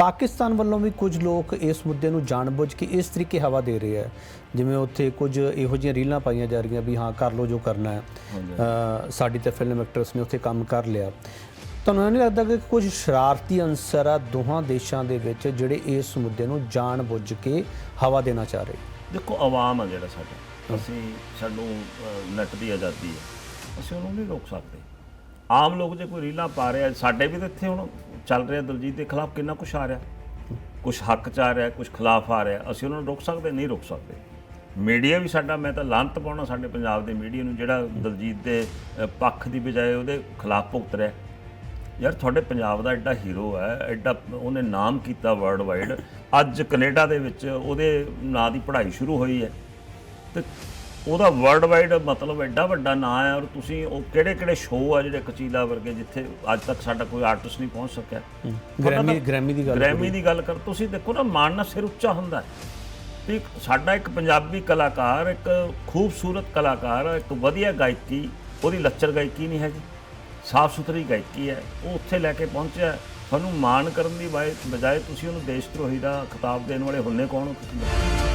ਪਾਕਿਸਤਾਨ ਵੱਲੋਂ ਵੀ ਕੁਝ ਲੋਕ ਇਸ ਮੁੱਦੇ ਨੂੰ ਜਾਣਬੁੱਝ ਕੇ ਇਸ ਤਰੀਕੇ ਹਵਾ ਦੇ ਰਹੇ ਹੈ। ਜਿਵੇਂ ਉੱਥੇ ਕੁਝ ਇਹੋ ਜਿਹੀਆਂ ਰੀਲਾਂ ਪਾਈਆਂ ਜਾ ਰਹੀਆਂ ਵੀ ਹਾਂ ਕਰ ਲਓ ਜੋ ਕਰਨਾ ਹੈ। ਸਾਡੀ ਤਾਂ ਫਿਲਮ ਐਕਟਰਸ ਨੇ ਉੱਥੇ ਕੰਮ ਕਰ ਲਿਆ। ਤੁਹਾਨੂੰ ਨਹੀਂ ਲੱਗਦਾ ਕਿ ਕੁਝ ਸ਼ਰਾਰਤੀ ਅੰਸਰ ਆ ਦੋਹਾਂ ਦੇਸ਼ਾਂ ਦੇ ਵਿੱਚ ਜਿਹੜੇ ਇਸ ਮੁੱਦੇ ਨੂੰ ਜਾਣਬੁੱਝ ਕੇ ਹਵਾ ਦੇਣਾ ਚਾਹ ਰਹੇ? ਦੇਖੋ ਆਵਾਮ ਆ ਜਿਹੜਾ ਸਾਡਾ। ਅਸੀਂ ਸਾਨੂੰ ਨੈਟ ਦੀ ਆਜ਼ਾਦੀ ਹੈ। ਅਸੀਂ ਉਹਨੂੰ ਨਹੀਂ ਰੋਕ ਸਕਦੇ। ਆਮ ਲੋਕ ਜੇ ਕੋਈ ਰੀਲਾਂ ਪਾ ਰਿਹਾ ਸਾਡੇ ਵੀ ਤਾਂ ਇੱਥੇ ਹੁਣ ਚੱਲ ਰਿਹਾ ਦਲਜੀਤ ਦੇ ਖਿਲਾਫ ਕਿੰਨਾ ਕੁਛ ਆ ਰਿਹਾ? ਕੁਝ ਹੱਕ ਚ ਆ ਰਿਹਾ ਕੁਝ ਖਿਲਾਫ ਆ ਰਿਹਾ। ਅਸੀਂ ਉਹਨਾਂ ਨੂੰ ਰੋਕ ਸਕਦੇ? ਨਹੀਂ ਰੋਕ ਸਕਦੇ। ਮੀਡੀਆ ਵੀ ਸਾਡਾ, ਮੈਂ ਤਾਂ ਲਾਂਤ ਪਾਉਣਾ ਸਾਡੇ ਪੰਜਾਬ ਦੇ ਮੀਡੀਆ ਨੂੰ, ਜਿਹੜਾ ਦਲਜੀਤ ਦੇ ਪੱਖ ਦੀ ਬਜਾਏ ਉਹਦੇ ਖਿਲਾਫ ਭੁਗਤ ਰਿਹਾ। ਯਾਰ, ਤੁਹਾਡੇ ਪੰਜਾਬ ਦਾ ਐਡਾ ਹੀਰੋ ਹੈ, ਐਡਾ ਉਹਨੇ ਨਾਮ ਕੀਤਾ ਵਰਲਡ ਵਾਈਡ ਅੱਜ ਕੈਨੇਡਾ ਦੇ ਵਿੱਚ ਉਹਦੇ ਨਾਂ ਦੀ ਪੜ੍ਹਾਈ ਸ਼ੁਰੂ ਹੋਈ ਹੈ। ਤੇ ਉਹਦਾ ਵਰਲਡ ਵਾਈਡ ਮਤਲਬ ਐਡਾ ਵੱਡਾ ਨਾਂ ਹੈ ਔਰ ਤੁਸੀਂ ਉਹ ਕਿਹੜੇ ਕਿਹੜੇ ਸ਼ੋਅ ਆ ਜਿਹੜੇ ਕਚੀਲਾ ਵਰਗੇ ਜਿੱਥੇ ਅੱਜ ਤੱਕ ਸਾਡਾ ਕੋਈ ਆਰਟਿਸਟ ਨਹੀਂ ਪਹੁੰਚ ਸਕਿਆ। ਗ੍ਰੈਮੀ ਗ੍ਰੈਮੀ ਦੀ ਗੱਲ ਗ੍ਰੈਮੀ ਦੀ ਗੱਲ ਕਰ ਤੁਸੀਂ ਦੇਖੋ ਨਾ ਮਾਣ ਨਾਲ ਸਿਰ ਉੱਚਾ ਹੁੰਦਾ ਹੈ। ਵੀ ਇੱਕ ਸਾਡਾ ਇੱਕ ਪੰਜਾਬੀ ਕਲਾਕਾਰ ਇੱਕ ਖੂਬਸੂਰਤ ਕਲਾਕਾਰ ਇੱਕ ਵਧੀਆ ਗਾਇਕੀ ਉਹਦੀ ਲੱਚਰ ਗਾਇਕੀ ਨਹੀਂ ਹੈਗੀ ਸਾਫ਼ ਸੁਥਰੀ ਗਾਇਕੀ ਹੈ ਉਹ ਉੱਥੇ ਲੈ ਕੇ ਪਹੁੰਚਿਆ ਤੁਹਾਨੂੰ ਮਾਣ ਕਰਨ ਦੀ ਬਜਾਏ ਤੁਸੀਂ ਉਹਨੂੰ ਦੇਸ਼ ਧਰੋਹੀ ਦਾ ਖਿਤਾਬ ਦੇਣ ਵਾਲੇ ਹੁੰਨੇ ਕੌਣ ਹੋ ਤੁਸੀਂ?